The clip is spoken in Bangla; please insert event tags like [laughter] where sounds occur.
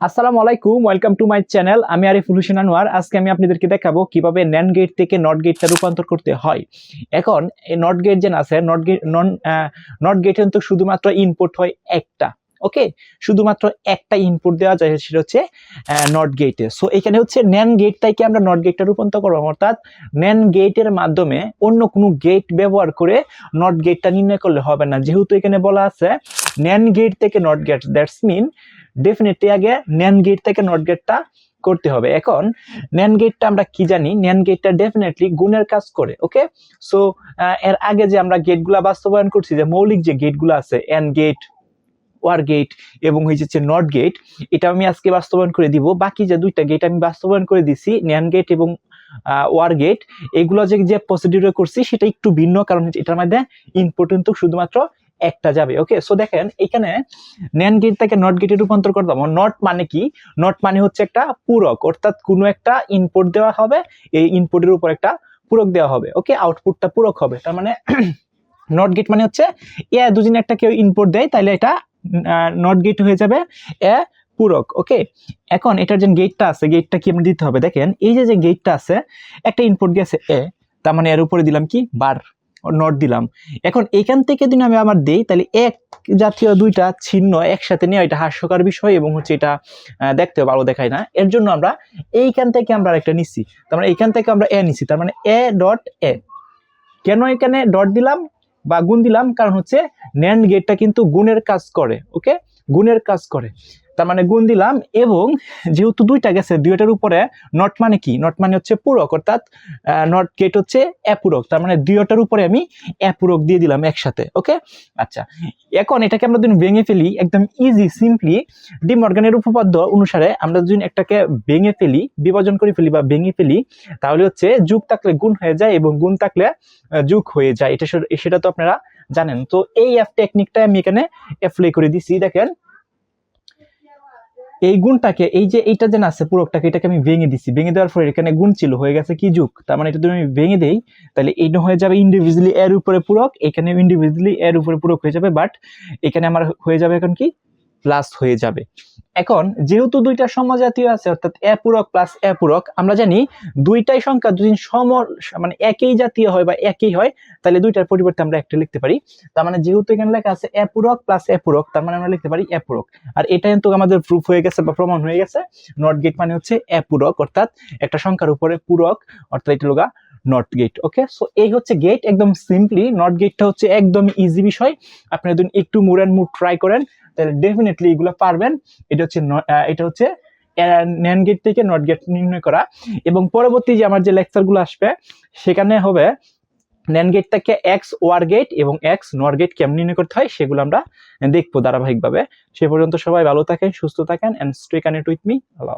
আসসালামু আলাইকুম ওয়েলকাম টু মাই চ্যানেল আমি আরিফুল হোসেন আনোয়ার। আজকে আমি আপনাদেরকে দেখাবো কীভাবে ন্যান গেট থেকে নট গেটটা রূপান্তর করতে হয়। এখন এই নট গেট যেন আছে নট গেট নন নট গেটে তো শুধুমাত্র ইনপুট হয় একটা। ওকে শুধুমাত্র একটা ইনপুট দেওয়া যায় সেটা হচ্ছে নট গেটে সো এখানে হচ্ছে ন্যান গেটটাকে আমরা নট গেটটা রূপান্তর করব। অর্থাৎ ন্যান গেটের মাধ্যমে অন্য কোনো গেট ব্যবহার করে নট গেটটা নির্ণয় করলে হবে না। যেহেতু এখানে বলা আছে ন্যান গেট থেকে NOT gate that's mean definitely আগে ন্যান গেট থেকে নট গেটটা করতে হবে। এখন ন্যান গেটটা আমরা কি জানি? ন্যান গেটটা ডেফিনেটলি গুণের কাজ করে ওকে সো এর আগে যে আমরা গেটগুলা বাস্তবায়ন করছি, যে মৌলিক যে গেটগুলো আছে এন গেট ওয়ার গেট এবং হয়েছে নট গেট, এটা আমি আজকে বাস্তবায়ন করে দিব। বাকি যে দুইটা গেট আমি বাস্তবায়ন করে দিছি ন্যান গেট এবং ওয়ার গেট, এগুলো যে যে প্রসিডিউরে করছি সেটা একটু ভিন্ন কারণ এটার মধ্যে ইনপুট কিন্তু শুধুমাত্র একটা যাবে ওকে সো দেখেন, এখানে ন্যান গেট থেকে নট গেটে রূপান্তর করতাম নট মানে কি? নট মানে হচ্ছে একটা পূরক, অর্থাৎ কোনো একটা ইনপুট দেওয়া হবে, এই ইনপুটের উপর একটা পূরক দেওয়া হবে ওকে আউটপুটটা পূরক হবে। তার মানে [clears throat] নট গেট মানে হচ্ছে, এ দুজনে একটা কেউ ইনপুট দেয় তাহলে এটা নট গেট হয়ে যাবে এ পূরক ওকে এখন এটার যে গেটটা আছে গেটটা কি আমরা দিতে হবে? দেখেন, এই যে যে গেটটা আছে, একটা ইনপুট গেছে এ, তার মানে এর উপরে দিলাম কি? বার নট দিলাম। এখন এখান থেকে যদি আমি আবার দেই, তাহলে এক জাতীয় দুইটা ছিন্ন একসাথে নেওয়া এটা হাস্যকর বিষয় এবং হচ্ছে এটা দেখতে ভালো দেখায় না। এর জন্য আমরা এইখান থেকে আমরা একটা নিচ্ছি। তার মানে এইখান থেকে আমরা এ নিচ্ছি। তার মানে এ ডট এ। কেন এখানে ডট দিলাম? বা গুণ দিলাম, কারণ হচ্ছে ন্যান্ড গেটটা কিন্তু গুণের কাজ করে ওকে গুণের কাজ করে। তার মানে গুণ দিলাম এবং যেহেতু দুইটা গেছে, দুইটার উপরে নট মানে কি? নট মানে হচ্ছে পূরক, অর্থাৎ নট গেট হচ্ছে অ্যাপূরক তার মানে দুইটার উপরে আমি অ্যাপূরক দিয়ে দিলাম একসাথে ওকে আচ্ছা এখন এটাকে আমরা যদি ভেঙে ফেলি, একদম ইজি সিম্পলি ডিমর্গানের উপপাদ্য অনুসারে আমরা যদি একটাকে ভেঙে ফেলি, বিভাজন করে ফেলি বা ভেঙে ফেলি, তাহলে হচ্ছে যুগ থাকলে গুণ হয়ে যায় এবং গুণ থাকলে যুগ হয়ে যায়। এটা সেটা তো আপনারা জানেন। তো এই অ্যাপ টেকনিকটা আমি এখানে অ্যাপ্লাই করে দিছি। দেখেন এই গুণটাকে, এই যে এইটা যে আছে পুরোকটাকে, এটাকে আমি ভেঙে দিছি। ভেঙে দেওয়ার পরে এখানে গুণ ছিল, হয়ে গেছে কি যুগ? তার মানে এটা যদি আমি ভেঙে দেই, তাহলে এইটা হয়ে যাবে ইন্ডিভিজুয়ালি এর উপরে পুরক এখানে ইন্ডিভিজুয়ালি এর উপরে পূরক হয়ে যাবে বাট এখানে আমার হয়ে যাবে এখন কি? প্লাস হয়ে যাবে। এখন যেহেতু দুইটা সমজাতীয় আছে, অর্থাৎ এ পূরক প্লাস এ পূরক, আমরা জানি দুইটাই সংখ্যা যদি সম মানে একই জাতীয় হয় বা একই হয়, তাহলে দুইটার পরিবর্তে আমরা একটা লিখতে পারি। তার মানে যেহেতু এখানে লেখা আছে এ পূরক প্লাস এ পূরক, তার মানে আমরা লিখতে পারি এ পূরক। আর এটা কিন্তু আমাদের প্রুফ হয়ে গেছে বা প্রমাণ হয়ে গেছে। নট গেট মানে হচ্ছে এ পূরক, অর্থাৎ একটা সংখ্যার উপরে পূরক, অর্থাৎ এটা লোগা নট গেট ওকে সো এই হচ্ছে গেট একদম সিম্পলি নট গেটটা হচ্ছে একদম ইজি বিষয়। আপনি যদি একটু মুড অ্যান্ড মুড ট্রাই করেন তাহলে ডেফিনেটলি এগুলো পারবেন। এটা হচ্ছে এটা হচ্ছে ন্যান গেট থেকে নট গেট নির্ণয় করা। এবং পরবর্তী যে আমার যে লেকচারগুলো আসবে, সেখানে হবে ন্যান গেট থেকে এক্স ওয়ার গেট এবং এক্স নর গেট কেমন নির্ণয় করতে হয়, সেগুলো আমরা দেখব ধারাবাহিকভাবে। সে পর্যন্ত সবাই ভালো থাকেন, সুস্থ থাকেন and stay connect with me Allah